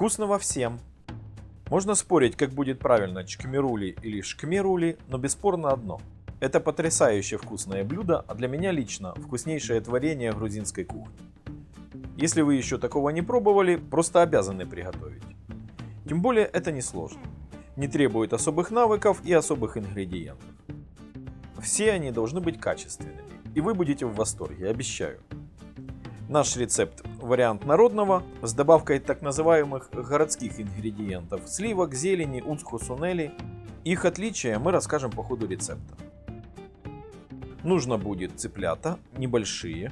Вкусного всем! Можно спорить, как будет правильно чкмирули или шкмерули, но бесспорно одно. Это потрясающе вкусное блюдо, а для меня лично вкуснейшее творение грузинской кухни. Если вы еще такого не пробовали, просто обязаны приготовить. Тем более это не сложно. Не требует особых навыков и особых ингредиентов. Все они должны быть качественными, и вы будете в восторге, обещаю. Наш рецепт – вариант народного с добавкой так называемых городских ингредиентов – сливок, зелени, уцку, сунели. Их отличия мы расскажем по ходу рецепта. Нужно будет цыплята, небольшие.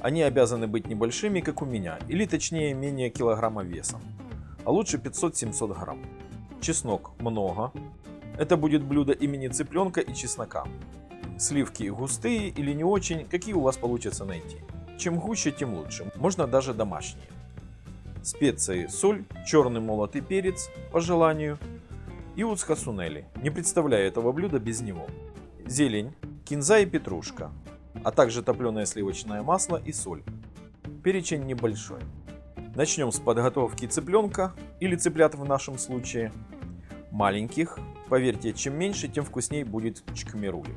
Они обязаны быть небольшими, как у меня, или точнее менее килограмма весом, а лучше 500-700 грамм. Чеснок много. Это будет блюдо имени цыпленка и чеснока. Сливки густые или не очень, какие у вас получится найти. Чем гуще, тем лучше. Можно даже домашние. Специи, соль, черный молотый перец, по желанию, и уцхасунели. Не представляю этого блюда без него. Зелень, кинза и петрушка, а также топленое сливочное масло и соль. Перечень небольшой. Начнем с подготовки цыпленка, или цыплят в нашем случае. Маленьких, поверьте, чем меньше, тем вкуснее будет чкмерули.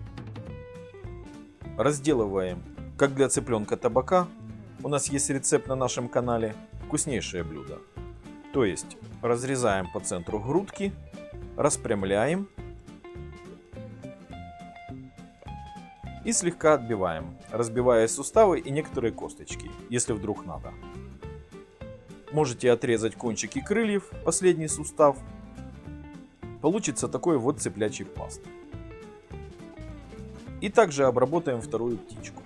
Разделываем как для цыпленка табака, у нас есть рецепт на нашем канале «Вкуснейшее блюдо». То есть разрезаем по центру грудки, распрямляем и слегка отбиваем, разбивая суставы и некоторые косточки, если вдруг надо. Можете отрезать кончики крыльев, последний сустав. Получится такой вот цыплячий пласт. И также обработаем вторую птичку.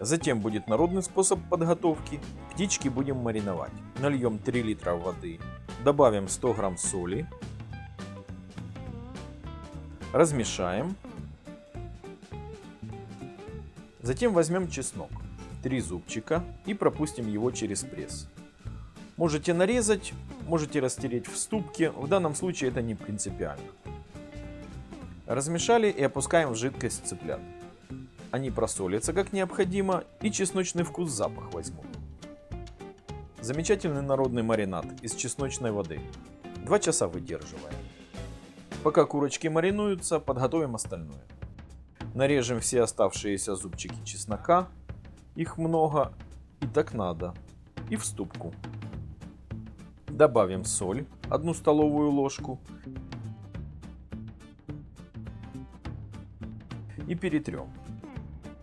Затем будет народный способ подготовки. Птички будем мариновать. Нальем 3 литра воды. Добавим 100 грамм соли. Размешаем. Затем возьмем чеснок. 3 зубчика и пропустим его через пресс. Можете нарезать, можете растереть в ступке, в данном случае это не принципиально. Размешали и опускаем в жидкость цыплят. Они просолятся как необходимо и чесночный вкус запах возьмут. Замечательный народный маринад из чесночной воды. Два часа выдерживаем. Пока курочки маринуются, подготовим остальное. Нарежем все оставшиеся зубчики чеснока. Их много и так надо. И в ступку. Добавим соль, одну столовую ложку. И перетрем.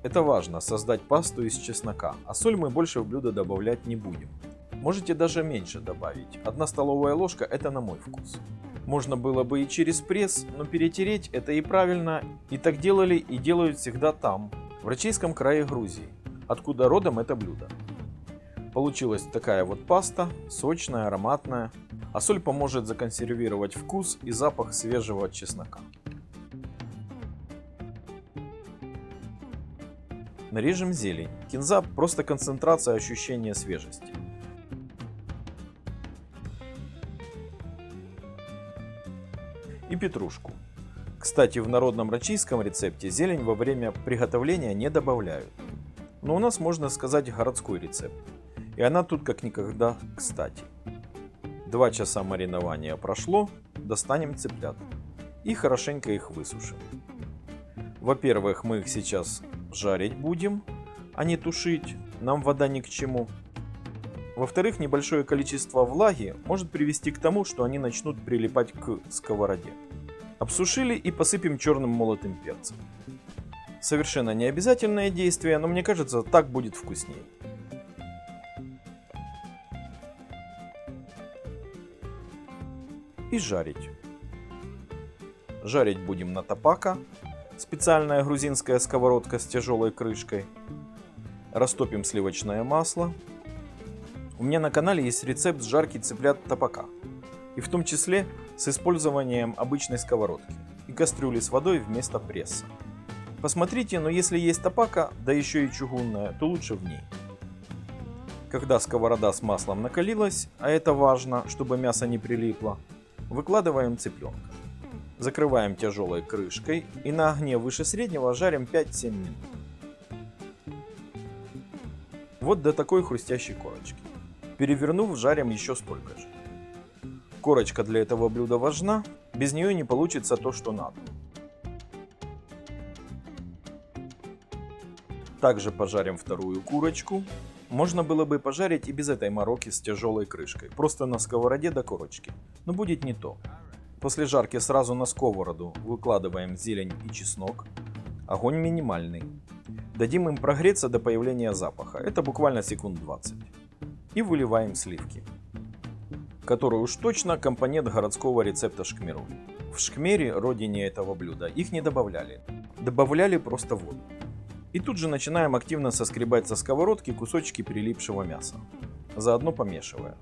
Это важно, создать пасту из чеснока, а соль мы больше в блюдо добавлять не будем. Можете даже меньше добавить, одна столовая ложка это на мой вкус. Можно было бы и через пресс, но перетереть это и правильно, и так делали и делают всегда там, в Рачейском крае Грузии, откуда родом это блюдо. Получилась такая вот паста, сочная, ароматная, а соль поможет законсервировать вкус и запах свежего чеснока. Нарежем зелень. Кинза – просто концентрация ощущения свежести. И петрушку. Кстати, в народном рачийском рецепте зелень во время приготовления не добавляют. Но у нас можно сказать городской рецепт. И она тут как никогда кстати. Два часа маринования прошло, достанем цыплят. И хорошенько их высушим. Во-первых, мы их сейчас жарить будем, а не тушить. Нам вода ни к чему. Во-вторых, небольшое количество влаги может привести к тому, что они начнут прилипать к сковороде. Обсушили и посыпем черным молотым перцем. Совершенно не обязательное действие, но мне кажется, так будет вкуснее. И жарить. Жарить будем на топака специальная грузинская сковородка с тяжелой крышкой. Растопим сливочное масло. У меня на канале есть рецепт жарки цыплят топака. И в том числе с использованием обычной сковородки и кастрюли с водой вместо пресса. Посмотрите, но если есть топака, да еще и чугунная, то лучше в ней. Когда сковорода с маслом накалилась, а это важно, чтобы мясо не прилипло, выкладываем цыпленка. Закрываем тяжелой крышкой и на огне выше среднего жарим 5-7 минут. Вот до такой хрустящей корочки. Перевернув, жарим еще столько же. Корочка для этого блюда важна, без нее не получится то, что надо. Также пожарим вторую курочку. Можно было бы пожарить и без этой мороки с тяжелой крышкой, просто на сковороде до корочки, но будет не то. После жарки сразу на сковороду выкладываем зелень и чеснок. Огонь минимальный. Дадим им прогреться до появления запаха, это буквально секунд 20. И выливаем сливки, которые уж точно компонент городского рецепта шкмеру. В шкмере, родине этого блюда, их не добавляли. Добавляли просто воду. И тут же начинаем активно соскребать со сковородки кусочки прилипшего мяса, заодно помешивая.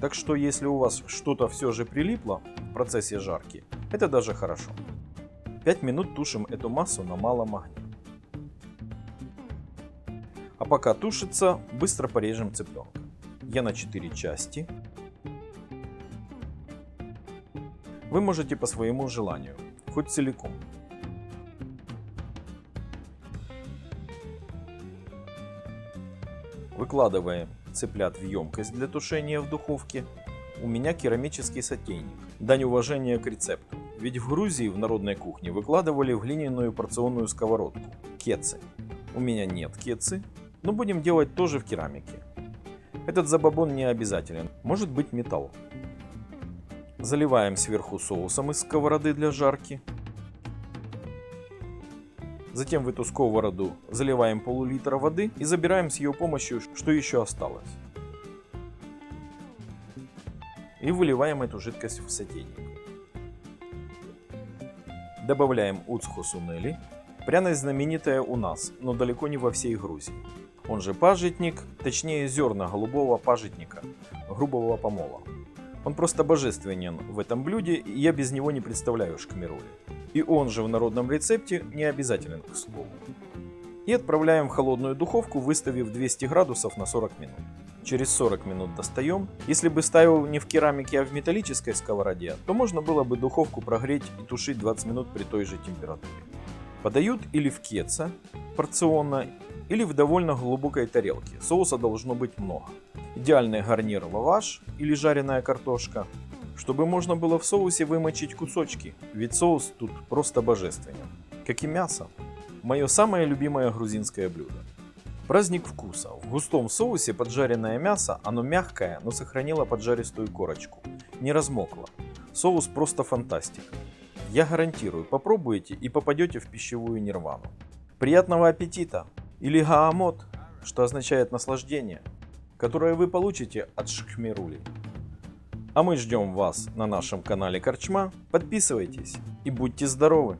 Так что если у вас что-то все же прилипло в процессе жарки, это даже хорошо. 5 минут тушим эту массу на малом огне. А пока тушится, быстро порежем цыпленка. Я на 4 части. Вы можете по своему желанию, хоть целиком. Выкладываем цыплят в емкость для тушения в духовке. У меня керамический сотейник. Дань уважения к рецепту. Ведь в Грузии в народной кухне выкладывали в глиняную порционную сковородку. Кецы. У меня нет кецы, но будем делать тоже в керамике. Этот забабон не обязателен, может быть металл. Заливаем сверху соусом из сковороды для жарки. Затем в эту сковороду заливаем пол-литра воды и забираем с ее помощью, что еще осталось. И выливаем эту жидкость в сотейник. Добавляем уцху сунели. Пряность знаменитая у нас, но далеко не во всей Грузии. Он же пажитник, точнее зерна голубого пажитника, грубого помола. Он просто божественен в этом блюде, и я без него не представляю шкмирули. И он же в народном рецепте не обязателен к слову. И отправляем в холодную духовку, выставив 200 градусов на 40 минут. Через 40 минут достаем. Если бы ставил не в керамике, а в металлической сковороде, то можно было бы духовку прогреть и тушить 20 минут при той же температуре. Подают или в кеца порционно, или в довольно глубокой тарелке. Соуса должно быть много. Идеальный гарнир лаваш или жареная картошка, чтобы можно было в соусе вымочить кусочки, ведь соус тут просто божественен. Как и мясо. Мое самое любимое грузинское блюдо. Праздник вкуса. В густом соусе поджаренное мясо, оно мягкое, но сохранило поджаристую корочку. Не размокло. Соус просто фантастика. Я гарантирую, попробуете и попадете в пищевую нирвану. Приятного аппетита! Или гаамот, что означает наслаждение, которое вы получите от шхмирули. А мы ждем вас на нашем канале Корчма. Подписывайтесь и будьте здоровы!